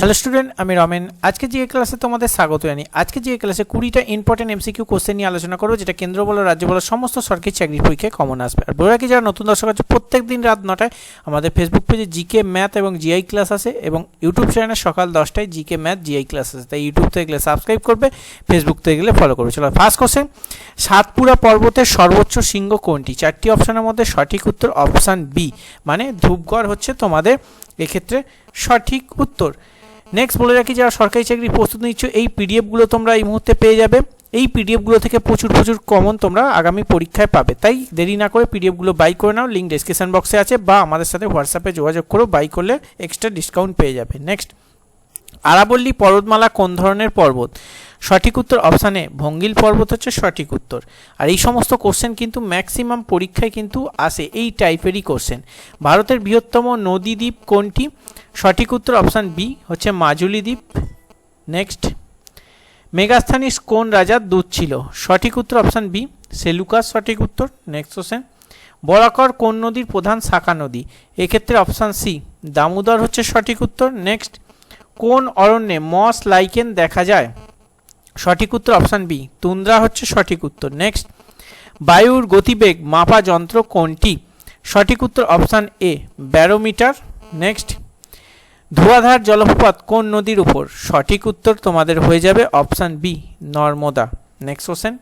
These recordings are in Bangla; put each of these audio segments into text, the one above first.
হ্যালো স্টুডেন্ট আমি রমেন। আজকে যে ক্লাসে তোমাদের স্বাগত জানি। আজকে যে ক্লাসে কুড়িটা ইম্পর্টেন্ট এমসিকিউ কোশ্চেন নিয়ে আলোচনা করব, যেটা কেন্দ্র বলো, রাজ্য বলো, সমস্ত সরকারি চাকরি পরীক্ষায় কমন আসবে। আর বলে রাখি, যারা নতুন দর্শক আছে প্রত্যেক দিন রাত নটায় আমাদের ফেসবুক পেজে জিকে ম্যাথ এবং জিআই ক্লাস আছে এবং ইউটিউব চ্যানেলে সকাল দশটায় জিকে ম্যাথ জিআই ক্লাস আছে। তাই ইউটিউব থেকে গেলে সাবস্ক্রাইব করবে ফেসবুক থেকে গেলে ফলো করবে। চলো ফার্স্ট কোশ্চেন সাতপুরা পর্বতের সর্বোচ্চ শৃঙ্গ কোনটি? চারটি অপশনের মধ্যে সঠিক উত্তর অপশান বি মানে ধূপগড় হচ্ছে তোমাদের এক্ষেত্রে সঠিক উত্তর। নেক্সট বলে রাখি, যারা সরকারি চাকরি প্রস্তুত নিচ্ছ, এই পিডিএফগুলো তোমরা এই মুহূর্তে পেয়ে যাবে। এই পিডিএফগুলো থেকে প্রচুর প্রচুর কমন তোমরা আগামী পরীক্ষায় পাবে। তাই দেরি না করে পিডিএফগুলো বাই করে নাও লিঙ্ক ডিসক্রিপশন বক্সে আছে, বা আমাদের সাথে হোয়াটসঅ্যাপে যোগাযোগ করো বাই করলে এক্সট্রা ডিসকাউন্ট পেয়ে যাবে। নেক্সট আরাবল্লী পর্বতমালা কোন ধরনের পর্বত? সঠিক উত্তর অপশানে ভঙ্গিল পর্বত হচ্ছে সঠিক উত্তর। আর এই সমস্ত কোশ্চেন কিন্তু ম্যাক্সিমাম পরীক্ষায় কিন্তু আসে এই টাইপেরই কোশ্চেন ভারতের বৃহত্তম নদী দ্বীপ কোনটি? সঠিক উত্তর অপশান বি হচ্ছে মাজুলি দ্বীপ। নেক্সট মেগাস্থানিস কোন রাজার দূত ছিল? সঠিক উত্তর অপশান বি সেলুকাস সঠিক উত্তর। নেক্সট কোশ্চেন বরাকর কোন নদীর প্রধান শাখা নদী? এক্ষেত্রে অপশান সি দামোদর হচ্ছে সঠিক উত্তর। নেক্সট কোন অরণ্যে মস লাইকেন দেখা যায়? সঠিক উত্তর অপশান বি। তুন্দ্রা হচ্ছে সঠিক উত্তর। নেক্সট। বায়ুর গতিবেগ মাপা যন্ত্র কোনটি? সঠিক উত্তর option A, barometer. Next. Dhuandhar জলপ্রপাত কোন নদীর উপর? সঠিক উত্তর তোমাদের হয়ে যাবে option B, Narmada. Next question.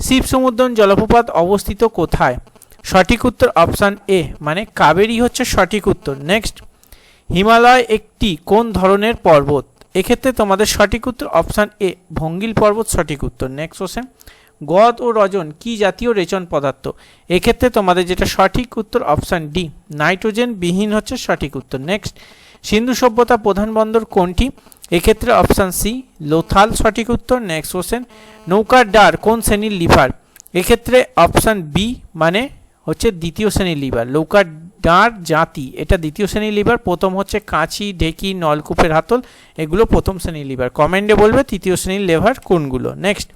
Shiva Samudram জলপ্রপাত অবস্থিত কোথায়? সঠিক উত্তর অপশান এ মানে কাবেরি হচ্ছে সঠিক উত্তর। নেক্সট। হিমালয় একটি কোন ধরনের পর্বত? এক্ষেত্রে তোমাদের সঠিক উত্তর অপশান এ, ভঙ্গিল পর্বত সঠিক উত্তর। নেক্সট কোশ্চেন গদ ও রজন কি জাতীয় রেচন পদার্থ? এক্ষেত্রে তোমাদের যেটা সঠিক উত্তর অপশান ডি, নাইট্রোজেন বিহীন হচ্ছে সঠিক উত্তর। নেক্সট সিন্ধু সভ্যতা প্রধান বন্দর কোনটি? এক্ষেত্রে অপশান সি, লোথাল সঠিক উত্তর। নেক্সট কোশ্চেন নৌকার ডার কোন শ্রেণির লিভার? এক্ষেত্রে অপশান বি মানে হচ্ছে দ্বিতীয় শ্রেণির লিভার। নৌকার ডাঁড় জাতি। এটা দ্বিতীয় শ্রেণির লিভার, প্রথম হচ্ছে কাঁচি, ঢেকি, নলকূপের হাতল, এগুলো প্রথম শ্রেণির লিভার। কমেন্টে বলবে তৃতীয় শ্রেণির লিভার কোনগুলো? নেক্সট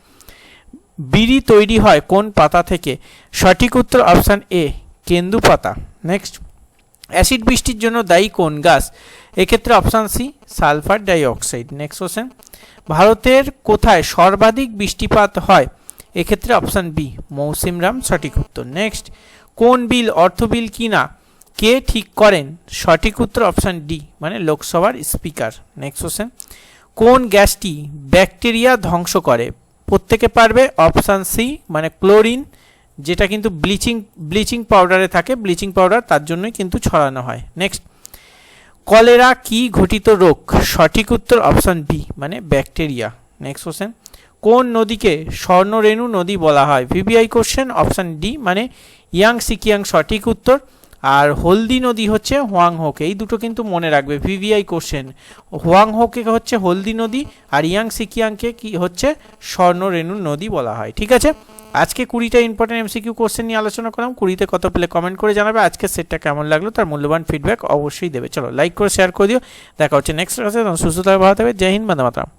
বিড়ি তৈরি হয় কোন পাতা থেকে? সঠিক উত্তর অপশান এ, কেন্দু পাতা। নেক্সট অ্যাসিড বৃষ্টির জন্য দায়ী কোন গাছ? এক্ষেত্রে option C, sulphur dioxide. Next question ভারতের কোথায় সর্বাধিক বৃষ্টিপাত হয়? এক্ষেত্রে অপশান বি, মৌসিমরাম, সঠিক উত্তর। নেক্সট কোন বিল অর্থ বিল কিনা? কে ঠিক করেন? সঠিক উত্তর অপশান ডি মানে লোকসভার স্পিকার নেক্সট কোশ্চেন কোন গ্যাসটি ব্যাকটেরিয়া ধ্বংস করে? প্রত্যেকে পারবে অপশান সি মানে ক্লোরিন যেটা কিন্তু ব্লিচিং ব্লিচিং পাউডারে থাকে। ব্লিচিং পাউডার তার জন্যই কিন্তু ছড়ানো হয়। নেক্সট কলেরা কি ঘটিত রোগ? সঠিক উত্তর অপশান বি মানে ব্যাকটেরিয়া। নেক্সট কোশ্চেন কোন নদীকে স্বর্ণরেণু নদী বলা হয়? ভিভিআই কোশ্চেন অপশান ডি মানে ইয়াং সিকিয়াং সঠিক উত্তর। আর হলদি নদী হচ্ছে হোয়াংহোক, এই দুটো কিন্তু মনে রাখবে, ভিভিআই কোশ্চেন হোয়াংহোকে হচ্ছে হলদি নদী আর ইয়াং সিকিয়াংকে কি হচ্ছে স্বর্ণ স্বর্ণরেণু নদী বলা হয়, ঠিক আছে? আজকে কুড়িটা ইম্পর্টেন্ট এমসিকিউ কোশ্চেন নিয়ে আলোচনা করলাম, কুড়িতে কত পেলে কমেন্ট করে জানাবে আজকে সেটটা কেমন লাগল তার মূল্যবান ফিডব্যাক অবশ্যই দেবে, চলো লাইক করে শেয়ার করে দিও, দেখা হচ্ছে নেক্সট ক্লাসে সুস্থতা ভালো থাকবে জয় হিন্দ, বন্দে মাতরম।